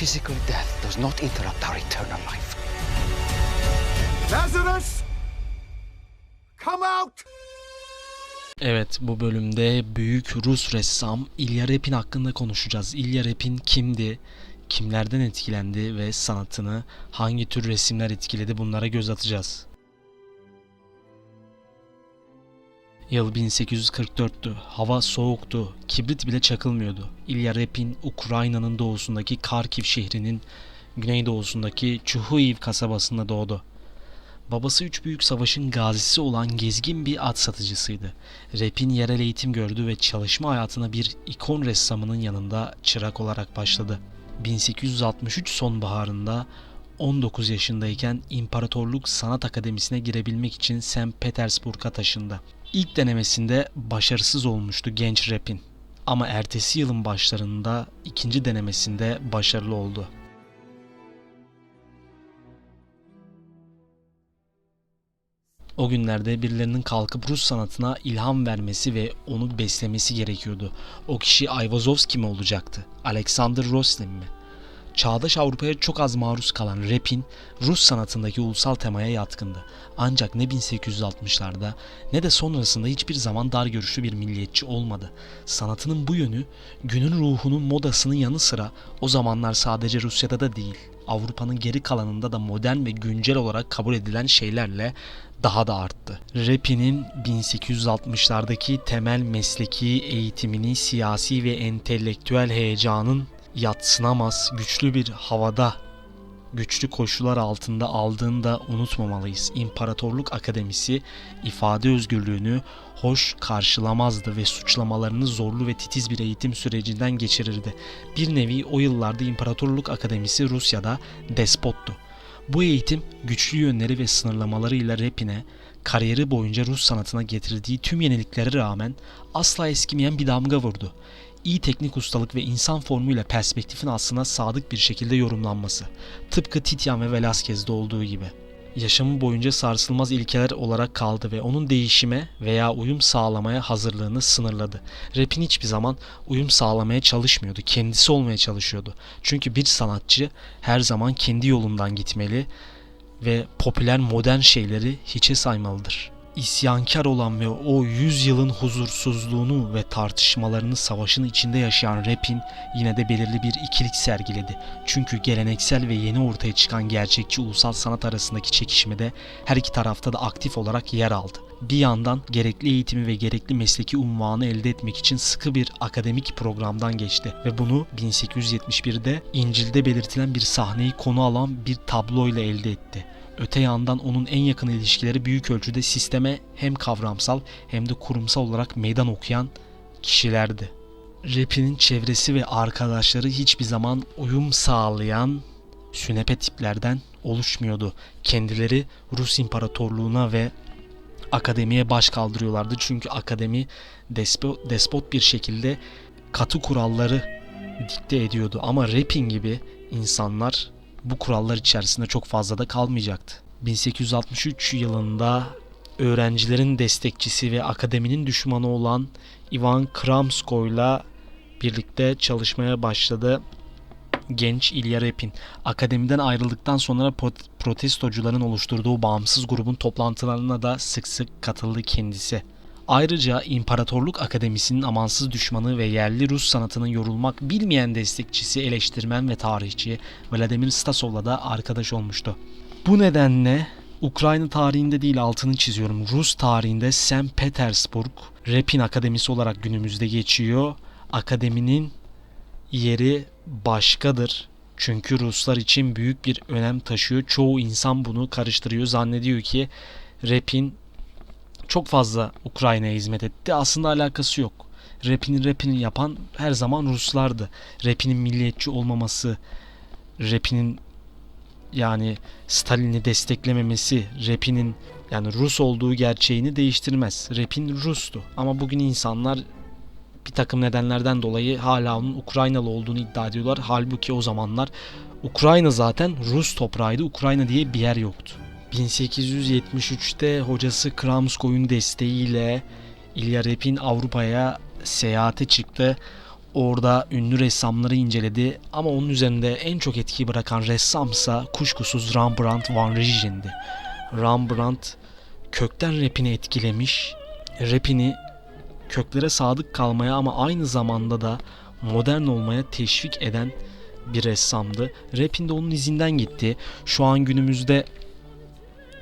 physical death does not interrupt our eternal life. Lazarus! Come out! Evet bu bölümde büyük Rus ressam İlya Repin hakkında konuşacağız. İlya Repin kimdi? Kimlerden etkilendi ve sanatını hangi tür resimler etkiledi bunlara göz atacağız. Yıl 1844'tü. Hava soğuktu. Kibrit bile çakılmıyordu. İlya Repin, Ukrayna'nın doğusundaki Kharkiv şehrinin güneydoğusundaki Çuhuiv kasabasında doğdu. Babası üç büyük savaşın gazisi olan gezgin bir at satıcısıydı. Repin yerel eğitim gördü ve çalışma hayatına bir ikon ressamının yanında çırak olarak başladı. 1863 sonbaharında 19 yaşındayken İmparatorluk Sanat Akademisi'ne girebilmek için St. Petersburg'a taşındı. İlk denemesinde başarısız olmuştu genç Repin. Ama ertesi yılın başlarında ikinci denemesinde başarılı oldu. O günlerde birilerinin kalkıp Rus sanatına ilham vermesi ve onu beslemesi gerekiyordu. O kişi Ayvazovski mi olacaktı? Alexander Roslin mi? Çağdaş Avrupa'ya çok az maruz kalan Repin, Rus sanatındaki ulusal temaya yatkındı. Ancak ne 1860'larda ne de sonrasında hiçbir zaman dar görüşlü bir milliyetçi olmadı. Sanatının bu yönü günün ruhunun modasının yanı sıra o zamanlar sadece Rusya'da da değil, Avrupa'nın geri kalanında da modern ve güncel olarak kabul edilen şeylerle daha da arttı. Repin'in 1860'lardaki temel mesleki eğitimini siyasi ve entelektüel heyecanın yatsınamaz güçlü bir havada güçlü koşullar altında aldığını da unutmamalıyız. İmparatorluk Akademisi ifade özgürlüğünü hoş karşılamazdı ve suçlamalarını zorlu ve titiz bir eğitim sürecinden geçirirdi. Bir nevi o yıllarda İmparatorluk Akademisi Rusya'da despottu. Bu eğitim güçlü yönleri ve sınırlamalarıyla Repin'e kariyeri boyunca Rus sanatına getirdiği tüm yeniliklere rağmen asla eskimeyen bir damga vurdu. İyi teknik ustalık ve insan formuyla perspektifin aslına sadık bir şekilde yorumlanması. Tıpkı Titian ve Velázquez'de olduğu gibi. Yaşamı boyunca sarsılmaz ilkeler olarak kaldı ve onun değişime veya uyum sağlamaya hazırlığını sınırladı. Rap'in hiçbir zaman uyum sağlamaya çalışmıyordu, kendisi olmaya çalışıyordu. Çünkü bir sanatçı her zaman kendi yolundan gitmeli ve popüler modern şeyleri hiçe saymalıdır. İsyankar olan ve o yüzyılın huzursuzluğunu ve tartışmalarını savaşın içinde yaşayan Rap'in yine de belirli bir ikilik sergiledi. Çünkü geleneksel ve yeni ortaya çıkan gerçekçi ulusal sanat arasındaki çekişmede her iki tarafta da aktif olarak yer aldı. Bir yandan gerekli eğitimi ve gerekli mesleki unvanı elde etmek için sıkı bir akademik programdan geçti ve bunu 1871'de İncil'de belirtilen bir sahneyi konu alan bir tabloyla elde etti. Öte yandan onun en yakın ilişkileri büyük ölçüde sisteme hem kavramsal hem de kurumsal olarak meydan okuyan kişilerdi. Rap'inin çevresi ve arkadaşları hiçbir zaman uyum sağlayan sünepe tiplerden oluşmuyordu. Kendileri Rus İmparatorluğuna ve akademiye baş kaldırıyorlardı. Çünkü akademi despot, bir şekilde katı kuralları dikte ediyordu. Ama Rapin gibi insanlar bu kurallar içerisinde çok fazla da kalmayacaktı. 1863 yılında öğrencilerin destekçisi ve akademinin düşmanı olan Ivan Kramskoy'la birlikte çalışmaya başladı genç İlya Repin. Akademiden ayrıldıktan sonra protestocuların oluşturduğu bağımsız grubun toplantılarına da sık sık katıldı kendisi. Ayrıca İmparatorluk Akademisi'nin amansız düşmanı ve yerli Rus sanatının yorulmak bilmeyen destekçisi, eleştirmen ve tarihçi Vladimir Stasov'la da arkadaş olmuştu. Bu nedenle Ukrayna tarihinde değil altını çiziyorum. Rus tarihinde St. Petersburg Repin Akademisi olarak günümüzde geçiyor. Akademinin yeri başkadır. Çünkü Ruslar için büyük bir önem taşıyor. Çoğu insan bunu karıştırıyor. Zannediyor ki Repin çok fazla Ukrayna'ya hizmet etti. Aslında alakası yok. Rapini rapini yapan her zaman Ruslardı. Rapinin milliyetçi olmaması, rapinin yani Stalin'i desteklememesi, rapinin yani Rus olduğu gerçeğini değiştirmez. Rapin Rus'tu. Ama bugün insanlar bir takım nedenlerden dolayı hala onun Ukraynalı olduğunu iddia ediyorlar. Halbuki o zamanlar Ukrayna zaten Rus toprağıydı. Ukrayna diye bir yer yoktu. 1873'te hocası Kramskoy'un desteğiyle İlya Repin Avrupa'ya seyahate çıktı. orada ünlü ressamları inceledi ama onun üzerinde en çok etki bırakan ressamsa kuşkusuz Rembrandt van Rijen'di. Rembrandt kökten rapini etkilemiş, rapini köklere sadık kalmaya ama aynı zamanda da modern olmaya teşvik eden bir ressamdı. Rap'in de onun izinden gitti. Şu an günümüzde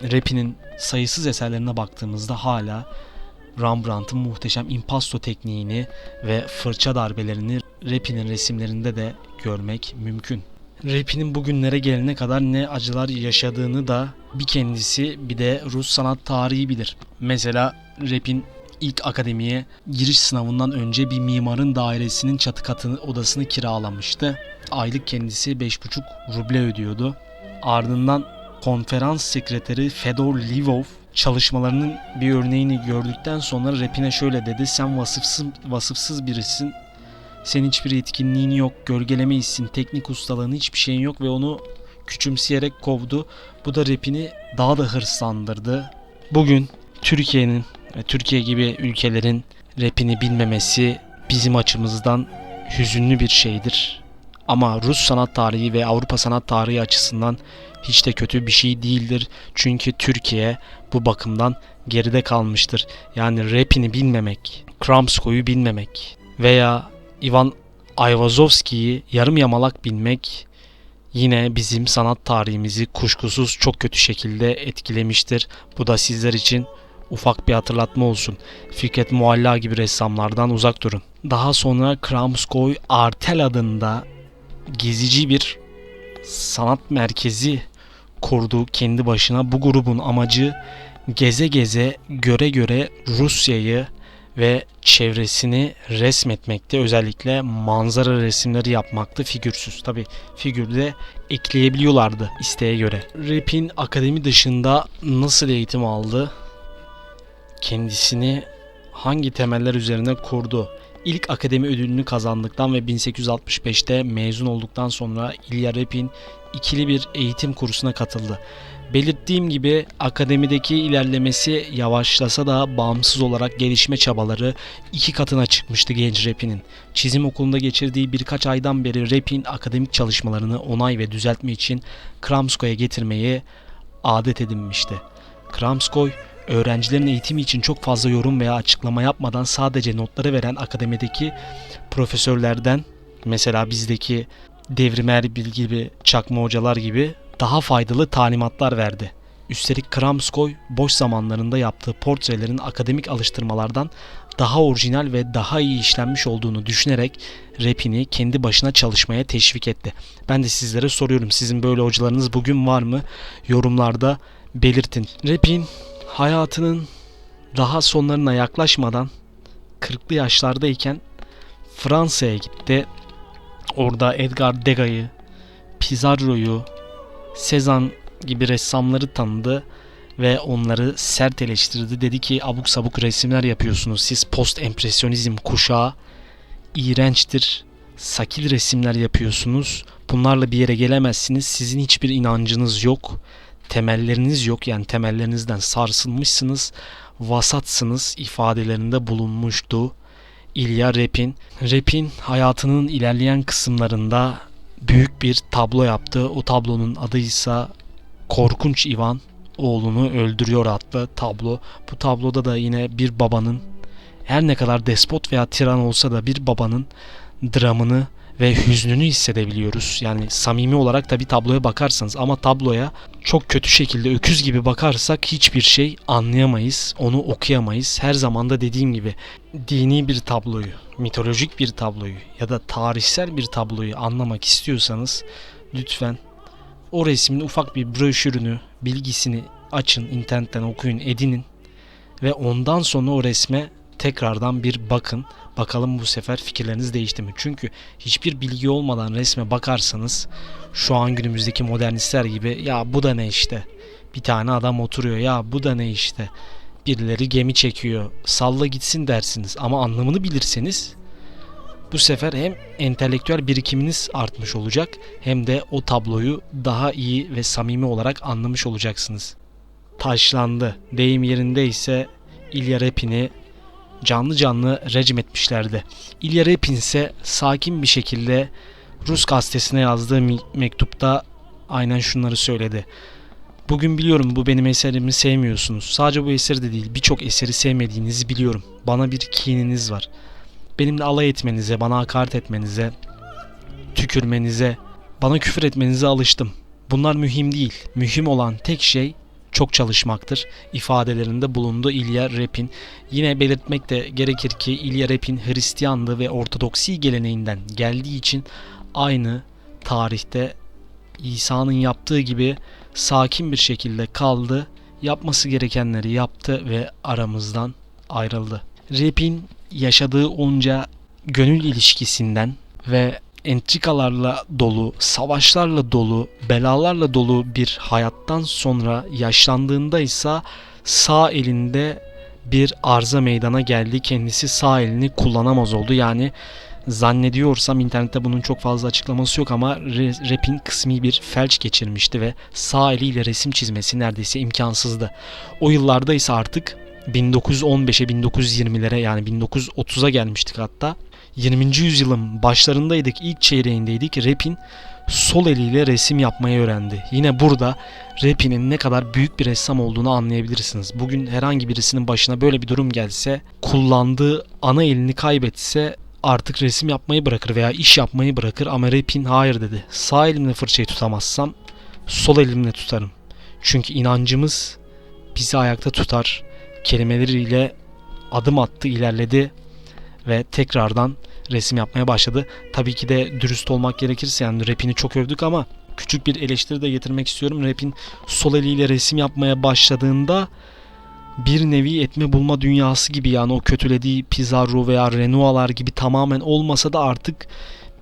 rapinin sayısız eserlerine baktığımızda hala Rembrandt'ın muhteşem impasto tekniğini ve fırça darbelerini Rapin'in resimlerinde de görmek mümkün. Rapin'in bugünlere gelene kadar ne acılar yaşadığını da bir kendisi bir de Rus sanat tarihi bilir. Mesela Rapin ilk akademiye giriş sınavından önce bir mimarın dairesinin çatı katı odasını kiralamıştı. Aylık kendisi 5,5 ruble ödüyordu. Ardından konferans sekreteri Fedor Livov çalışmalarının bir örneğini gördükten sonra rapine şöyle dedi. Sen vasıfsız, vasıfsız birisin. Senin hiçbir yetkinliğin yok, gölgeleme hissin, teknik ustalığın hiçbir şeyin yok ve onu küçümseyerek kovdu. Bu da rapini daha da hırslandırdı. Bugün Türkiye'nin ve Türkiye gibi ülkelerin rapini bilmemesi bizim açımızdan hüzünlü bir şeydir. Ama Rus sanat tarihi ve Avrupa sanat tarihi açısından hiç de kötü bir şey değildir. Çünkü Türkiye bu bakımdan geride kalmıştır. Yani rapini bilmemek, Kramskoy'u bilmemek veya Ivan Ayvazovski'yi yarım yamalak bilmek yine bizim sanat tarihimizi kuşkusuz çok kötü şekilde etkilemiştir. Bu da sizler için ufak bir hatırlatma olsun. Fikret Mualla gibi ressamlardan uzak durun. Daha sonra Kramskoy Artel adında gezici bir sanat merkezi kurdu kendi başına. Bu grubun amacı geze geze göre göre Rusya'yı ve çevresini resmetmekte. Özellikle manzara resimleri yapmaktı figürsüz. Tabi figürde ekleyebiliyorlardı isteğe göre. Rap'in akademi dışında nasıl eğitim aldı? Kendisini hangi temeller üzerine kurdu? İlk akademi ödülünü kazandıktan ve 1865'te mezun olduktan sonra İlya Repin ikili bir eğitim kursuna katıldı. Belirttiğim gibi akademideki ilerlemesi yavaşlasa da bağımsız olarak gelişme çabaları iki katına çıkmıştı genç Repin'in. Çizim okulunda geçirdiği birkaç aydan beri Repin akademik çalışmalarını onay ve düzeltme için Kramskoy'a getirmeyi adet edinmişti. Kramskoy öğrencilerin eğitimi için çok fazla yorum veya açıklama yapmadan sadece notları veren akademideki profesörlerden mesela bizdeki Devrim Erbil gibi çakma hocalar gibi daha faydalı talimatlar verdi. Üstelik Kramskoy boş zamanlarında yaptığı portrelerin akademik alıştırmalardan daha orijinal ve daha iyi işlenmiş olduğunu düşünerek rapini kendi başına çalışmaya teşvik etti. Ben de sizlere soruyorum sizin böyle hocalarınız bugün var mı? Yorumlarda belirtin. Rapin hayatının daha sonlarına yaklaşmadan 40'lı yaşlardayken Fransa'ya gitti. Orada Edgar Degas'ı, Pizarro'yu, Cezanne gibi ressamları tanıdı ve onları sert eleştirdi. Dedi ki abuk sabuk resimler yapıyorsunuz. Siz post empresyonizm kuşağı iğrençtir. Sakil resimler yapıyorsunuz. Bunlarla bir yere gelemezsiniz. Sizin hiçbir inancınız yok. Temelleriniz yok. Yani temellerinizden sarsılmışsınız. Vasatsınız ifadelerinde bulunmuştu. İlya Repin. Repin hayatının ilerleyen kısımlarında büyük bir tablo yaptı. O tablonun adı ise Korkunç Ivan oğlunu öldürüyor adlı tablo. Bu tabloda da yine bir babanın her ne kadar despot veya tiran olsa da bir babanın dramını ve hüznünü hissedebiliyoruz. Yani samimi olarak da bir tabloya bakarsanız ama tabloya çok kötü şekilde öküz gibi bakarsak hiçbir şey anlayamayız, onu okuyamayız. Her zaman da dediğim gibi dini bir tabloyu, mitolojik bir tabloyu ya da tarihsel bir tabloyu anlamak istiyorsanız lütfen o resmin ufak bir broşürünü, bilgisini açın, internetten okuyun, edinin ve ondan sonra o resme tekrardan bir bakın. Bakalım bu sefer fikirleriniz değişti mi? Çünkü hiçbir bilgi olmadan resme bakarsanız şu an günümüzdeki modernistler gibi ya bu da ne işte? Bir tane adam oturuyor ya bu da ne işte? Birileri gemi çekiyor. Salla gitsin dersiniz ama anlamını bilirseniz bu sefer hem entelektüel birikiminiz artmış olacak hem de o tabloyu daha iyi ve samimi olarak anlamış olacaksınız. Taşlandı. Deyim yerinde ise İlya Repin'i canlı canlı rejim etmişlerdi. İlya Repin ise sakin bir şekilde Rus gazetesine yazdığı mektupta aynen şunları söyledi. Bugün biliyorum bu benim eserimi sevmiyorsunuz. Sadece bu eseri de değil birçok eseri sevmediğinizi biliyorum. Bana bir kininiz var. Benimle alay etmenize, bana hakaret etmenize, tükürmenize, bana küfür etmenize alıştım. Bunlar mühim değil. Mühim olan tek şey çok çalışmaktır ifadelerinde bulundu İlya Repin. Yine belirtmek de gerekir ki İlya Repin Hristiyanlığı ve Ortodoksi geleneğinden geldiği için aynı tarihte İsa'nın yaptığı gibi sakin bir şekilde kaldı. Yapması gerekenleri yaptı ve aramızdan ayrıldı. Repin yaşadığı onca gönül ilişkisinden ve entrikalarla dolu, savaşlarla dolu, belalarla dolu bir hayattan sonra yaşlandığında ise sağ elinde bir arıza meydana geldi. Kendisi sağ elini kullanamaz oldu. Yani zannediyorsam internette bunun çok fazla açıklaması yok ama Rap'in kısmi bir felç geçirmişti ve sağ eliyle resim çizmesi neredeyse imkansızdı. O yıllarda ise artık 1915'e 1920'lere yani 1930'a gelmiştik hatta. 20. yüzyılın başlarındaydık, ilk çeyreğindeydik. Rap'in sol eliyle resim yapmayı öğrendi. Yine burada Rap'inin ne kadar büyük bir ressam olduğunu anlayabilirsiniz. Bugün herhangi birisinin başına böyle bir durum gelse, kullandığı ana elini kaybetse artık resim yapmayı bırakır veya iş yapmayı bırakır ama Rap'in hayır dedi. Sağ elimle fırçayı tutamazsam sol elimle tutarım. Çünkü inancımız bizi ayakta tutar. Kelimeleriyle adım attı, ilerledi ve tekrardan resim yapmaya başladı. Tabii ki de dürüst olmak gerekirse yani rapini çok övdük ama küçük bir eleştiri de getirmek istiyorum. Rapin sol eliyle resim yapmaya başladığında bir nevi etme bulma dünyası gibi yani o kötülediği Pizarro veya Renoir'lar gibi tamamen olmasa da artık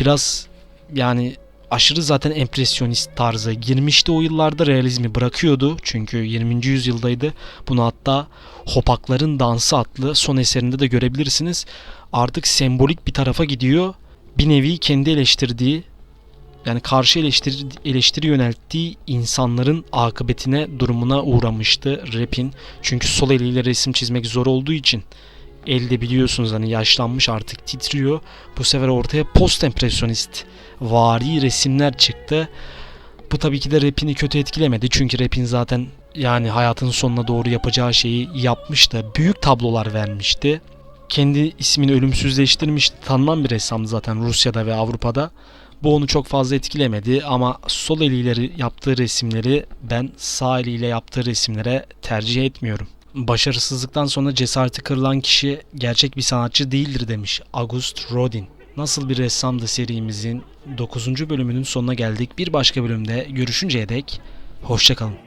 biraz yani aşırı zaten empresyonist tarzı girmişti o yıllarda realizmi bırakıyordu çünkü 20. yüzyıldaydı. Bunu hatta Hopakların Dansı adlı son eserinde de görebilirsiniz. Artık sembolik bir tarafa gidiyor. Bir nevi kendi eleştirdiği yani karşı eleştiri, eleştiri yönelttiği insanların akıbetine durumuna uğramıştı Rapin. Çünkü sol eliyle resim çizmek zor olduğu için elde biliyorsunuz hani yaşlanmış artık titriyor. Bu sefer ortaya post empresyonist vari resimler çıktı. Bu tabii ki de Rapin'i kötü etkilemedi. Çünkü Rapin zaten yani hayatın sonuna doğru yapacağı şeyi yapmıştı. Büyük tablolar vermişti. Kendi ismini ölümsüzleştirmişti. Tanınan bir ressam zaten Rusya'da ve Avrupa'da. Bu onu çok fazla etkilemedi ama sol eliyle yaptığı resimleri ben sağ eliyle yaptığı resimlere tercih etmiyorum. Başarısızlıktan sonra cesareti kırılan kişi gerçek bir sanatçı değildir demiş August Rodin. Nasıl bir ressamdı serimizin 9. bölümünün sonuna geldik. Bir başka bölümde görüşünceye dek hoşçakalın.